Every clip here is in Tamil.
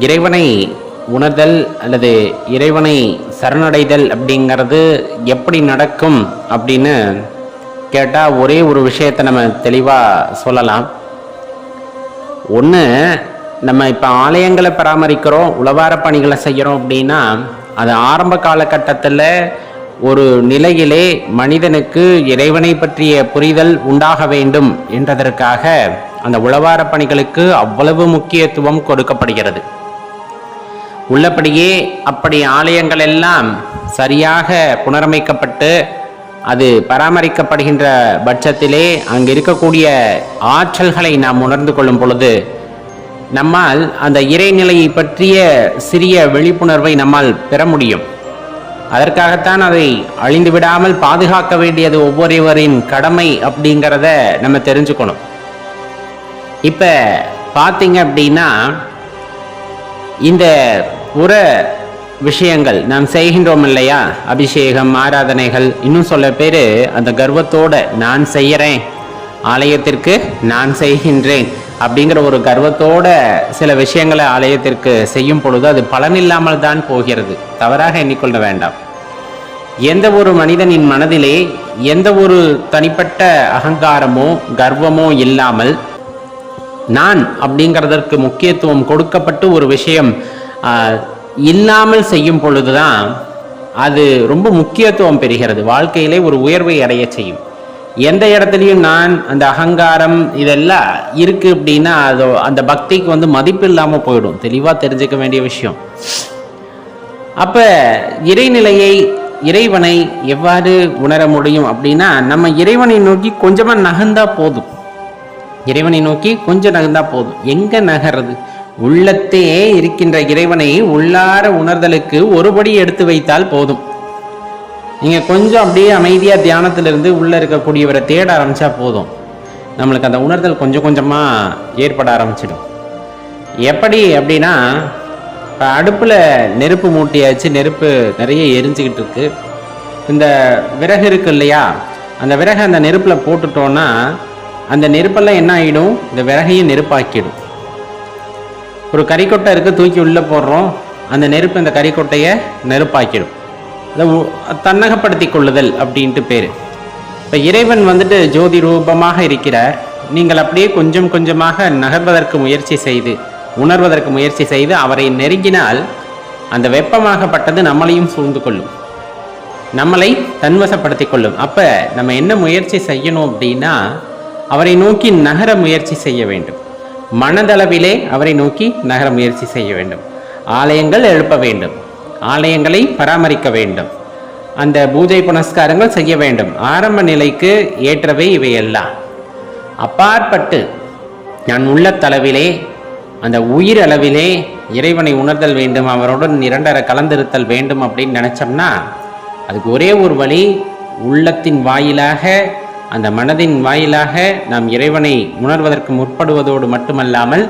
இறைவனை உணர்தல் அல்லது இறைவனை சரணடைதல் அப்படிங்கிறது எப்படி நடக்கும் அப்படின்னு கேட்டால் ஒரே ஒரு விஷயத்தை நம்ம தெளிவாக சொல்லலாம். ஒன்று நம்ம இப்போ ஆலயங்களை பராமரிக்கிறோம் உளவார பணிகளை செய்கிறோம் அப்படின்னா அது ஆரம்ப காலகட்டத்தில் ஒரு நிலையிலே மனிதனுக்கு இறைவனை பற்றிய புரிதல் உண்டாக வேண்டும் என்றதற்காக அந்த உளவார பணிகளுக்கு அவ்வளவு முக்கியத்துவம் கொடுக்கப்படுகிறது. உள்ளபடியே அப்படி ஆலயங்கள் எல்லாம் சரியாக புனரமைக்கப்பட்டு அது பராமரிக்கப்படுகின்ற பட்சத்திலே அங்கு இருக்கக்கூடிய ஆற்றல்களை நாம் உணர்ந்து கொள்ளும் பொழுது நம்மால் அந்த இறைநிலையை பற்றிய சிறிய விழிப்புணர்வை நம்மால் பெற முடியும். அதற்காகத்தான் அதை அழிந்து விடாமல் பாதுகாக்க வேண்டியது ஒவ்வொருவரின் கடமை அப்படிங்கிறத நம்ம தெரிஞ்சுக்கணும். இப்போ பார்த்தீங்க அப்படின்னா இந்த புற விஷயங்கள் நாம் செய்கின்றோம் இல்லையா அபிஷேகம் ஆராதனைகள் இன்னும் சொல்ல பேர் அந்த கர்வத்தோட நான் செய்கிறேன் ஆலயத்திற்கு நான் செய்கின்றேன் அப்படிங்கிற ஒரு கர்வத்தோட சில விஷயங்களை ஆலயத்திற்கு செய்யும் பொழுது அது பலனில்லாமல் தான் போகிறது. தவறாக எண்ணிக்கொள்ள வேண்டாம். எந்த ஒரு மனிதனின் மனதிலே எந்த ஒரு தனிப்பட்ட அகங்காரமோ கர்வமோ இல்லாமல் நான் அப்படிங்கிறதற்கு முக்கியத்துவம் கொடுக்கப்பட்டு ஒரு விஷயம் இல்லாமல் செய்யும் பொழுதுதான் அது ரொம்ப முக்கியத்துவம் பெறுகிறது. வாழ்க்கையிலே ஒரு உயர்வை அடைய செய்யும். எந்த இடத்துலையும் நான் அந்த அகங்காரம் இதெல்லாம் இருக்கு அப்படின்னா அது அந்த பக்திக்கு வந்து மதிப்பு இல்லாமல் போயிடும். தெளிவாக தெரிஞ்சுக்க வேண்டிய விஷயம். அப்ப இறைநிலையை இறைவனை எவ்வாறு உணர முடியும் அப்படின்னா நம்ம இறைவனை நோக்கி கொஞ்சமா நகர்ந்தா போதும். இறைவனை நோக்கி கொஞ்சம் நகர்ந்தா போதும். எங்க நகர்றது? உள்ளத்தே இருக்கின்ற இறைவனை உள்ளார உணர்தலுக்கு ஒருபடி எடுத்து வைத்தால் போதும். நீங்க கொஞ்சம் அப்படியே அமைதியா தியானத்திலிருந்து உள்ள இருக்கக்கூடியவரை தேட ஆரம்பிச்சா போதும். நம்மளுக்கு அந்த உணர்தல் கொஞ்சம் கொஞ்சமா ஏற்பட ஆரம்பிச்சிடும். எப்படி அப்படின்னா இப்போ அடுப்பில் நெருப்பு மூட்டியாச்சு நெருப்பு நிறைய எரிஞ்சுக்கிட்டு இருக்கு. இந்த விறகு இருக்கு இல்லையா? அந்த விறகை அந்த நெருப்பில் போட்டுட்டோன்னா அந்த நெருப்பெல்லாம் என்ன ஆகிடும் இந்த விறகையும் நெருப்பாக்கிடும். ஒரு கறிக்கொட்டை இருக்குது தூக்கி உள்ளே போடுறோம். அந்த நெருப்பு இந்த கறிக்கொட்டையை நெருப்பாக்கிடும். அதை தன்னகப்படுத்தி கொள்ளுதல் அப்படின்ட்டு பேர். இப்போ இறைவன் வந்துட்டு ஜோதி ரூபமாக இருக்கிறார். நீங்கள் அப்படியே கொஞ்சம் கொஞ்சமாக நகர்வதற்கு முயற்சி செய்து உணர்வதற்கு முயற்சி செய்து அவரை நெருங்கினால் அந்த வெப்பமாகப்பட்டது நம்மளையும் சூழ்ந்து கொள்ளும். நம்மளை தன்வசப்படுத்தி கொள்ளும். அப்போ நம்ம என்ன முயற்சி செய்யணும் அப்படின்னா அவரை நோக்கி நகர முயற்சி செய்ய வேண்டும். மனதளவிலே அவரை நோக்கி நகர முயற்சி செய்ய வேண்டும். ஆலயங்கள் எழுப்ப வேண்டும். ஆலயங்களை பராமரிக்க வேண்டும். அந்த பூஜை புனஸ்காரங்கள் செய்ய வேண்டும். ஆரம்ப நிலைக்கு ஏற்றவை இவையெல்லாம். அப்பாற்பட்டு நான் உள்ளத்தளவிலே அந்த உயிர் அளவிலே இறைவனை உணர்தல் வேண்டும் அவருடன் இரண்டர கலந்திருத்தல் வேண்டும் அப்படின்னு நினச்சோம்னா அதுக்கு ஒரே ஒரு வழி உள்ளத்தின் வாயிலாக அந்த மனதின் வாயிலாக நாம் இறைவனை உணர்வதற்கு முற்படுவதோடு மட்டுமல்லாமல்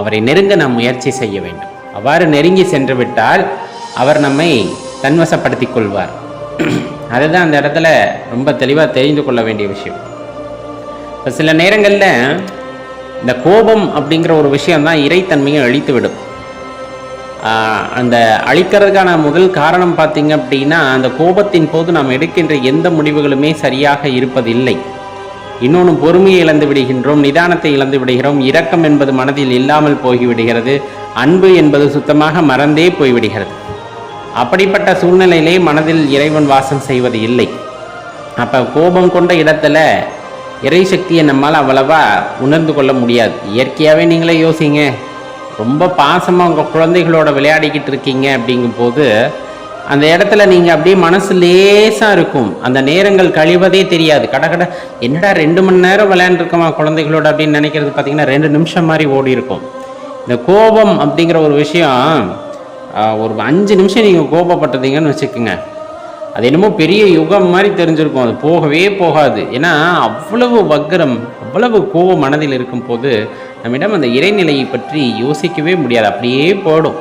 அவரை நெருங்க நாம் முயற்சி செய்ய வேண்டும். அவ்வாறு நெருங்கி சென்று விட்டால் அவர் நம்மை தன்வசப்படுத்தி கொள்வார். அதுதான் அந்த இடத்துல ரொம்ப தெளிவாக தெரிந்து கொள்ள வேண்டிய விஷயம். இப்போ சில நேரங்களில் இந்த கோபம் அப்படிங்கிற ஒரு விஷயம்தான் இறைத்தன்மையை அழித்து விடும் அந்த அழிக்கிறதுக்கான முதல் காரணம் பார்த்தீங்க அப்படின்னா அந்த கோபத்தின் போது நாம் எடுக்கின்ற எந்த முடிவுகளுமே சரியாக இருப்பதில்லை. இன்னொன்று பொறுமையை இழந்து விடுகின்றோம் நிதானத்தை இழந்து விடுகிறோம் இரக்கம் என்பது மனதில் இல்லாமல் போய்விடுகிறது அன்பு என்பது சுத்தமாக மறந்தே போய்விடுகிறது. அப்படிப்பட்ட சூழ்நிலையிலே மனதில் இறைவன் வாசம் செய்வது இல்லை. அப்போ கோபம் கொண்ட இடத்துல இறை சக்தியை நம்மால் அவ்வளவா உணர்ந்து கொள்ள முடியாது. இயற்கையாகவே நீங்களே யோசிங்க. ரொம்ப பாசமாக உங்கள் குழந்தைகளோட விளையாடிக்கிட்டு இருக்கீங்க அப்படிங்கும்போது அந்த இடத்துல நீங்கள் அப்படியே மனசு லேசாக இருக்கும். அந்த நேரங்கள் கழிவதே தெரியாது. கட கட என்னடா ரெண்டு மணி நேரம் விளையாண்டுருக்கோமா குழந்தைகளோட அப்படின்னு நினைக்கிறது பார்த்தீங்கன்னா ரெண்டு நிமிஷம் மாதிரி ஓடி இருக்கும். இந்த கோபம் அப்படிங்கிற ஒரு விஷயம் ஒரு அஞ்சு நிமிஷம் நீங்கள் கோபப்பட்டதீங்கன்னு வச்சுக்கோங்க. அது என்னமோ பெரிய யுகம் மாதிரி தெரிஞ்சிருக்கும். அது போகவே போகாது. ஏன்னா அவ்வளவு வக்கரம் அவ்வளவு கோபம் மனதில் இருக்கும் போது நம்மிடம் அந்த இறைநிலையை பற்றி யோசிக்கவே முடியாது. அப்படியே போடும்.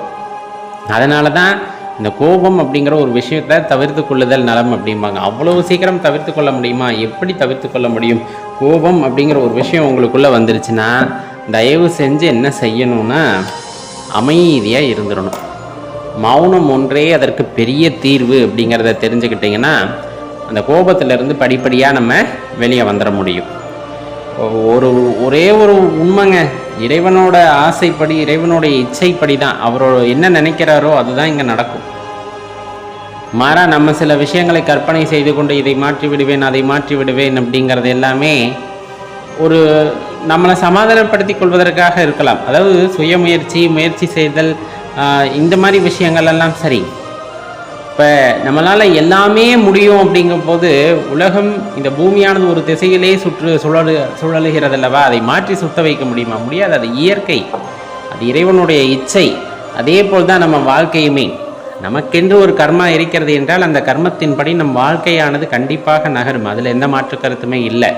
அதனால தான் இந்த கோபம் அப்படிங்கிற ஒரு விஷயத்தை தவிர்த்து கொள்ளுதல் நலம் அப்படிம்பாங்க. அவ்வளோ சீக்கிரம் தவிர்த்து கொள்ள முடியுமா? எப்படி தவிர்த்து கொள்ள முடியும்? கோபம் அப்படிங்கிற ஒரு விஷயம் உங்களுக்குள்ளே வந்துருச்சுன்னா தயவு செஞ்சு என்ன செய்யணும்னா அமைதியாக இருந்துடணும் மௌனம் ஒன்றே அதற்கு பெரிய தீர்வு அப்படிங்கிறத தெரிஞ்சுக்கிட்டிங்கன்னா அந்த கோபத்திலிருந்து படிப்படியாக நம்ம வெளியே வந்துட முடியும். ஒரு ஒரே ஒரு உண்மைங்க. இறைவனோட ஆசைப்படி இறைவனோட இச்சைப்படி தான் அவரோட என்ன நினைக்கிறாரோ அதுதான் இங்கே நடக்கும். மாறா நம்ம சில விஷயங்களை கற்பனை செய்து கொண்டு இதை மாற்றி விடுவேன் அதை மாற்றி விடுவேன் அப்படிங்கிறது எல்லாமே ஒரு நம்மளை சமாதானப்படுத்தி கொள்வதற்காக இருக்கலாம். அதாவது சுய முயற்சி முயற்சி செய்தல் இந்த மாதிரி விஷயங்கள் எல்லாம் சரி. இப்போ நம்மளால் எல்லாமே முடியும் அப்படிங்கும்போது உலகம் இந்த பூமியானது ஒரு திசையிலே சுற்று சுழலு சுழலுகிறது அல்லவா அதை மாற்றி சுத்த வைக்க முடியுமா? முடியாது. அது இயற்கை. அது இறைவனுடைய இச்சை. அதே போல் தான் நம்ம வாழ்க்கையுமே. நமக்கென்று ஒரு கர்மா இருக்கிறது என்றால் அந்த கர்மத்தின்படி நம் வாழ்க்கையானது கண்டிப்பாக நகரும். அதில் எந்த மாற்று கருத்துமே இல்லை.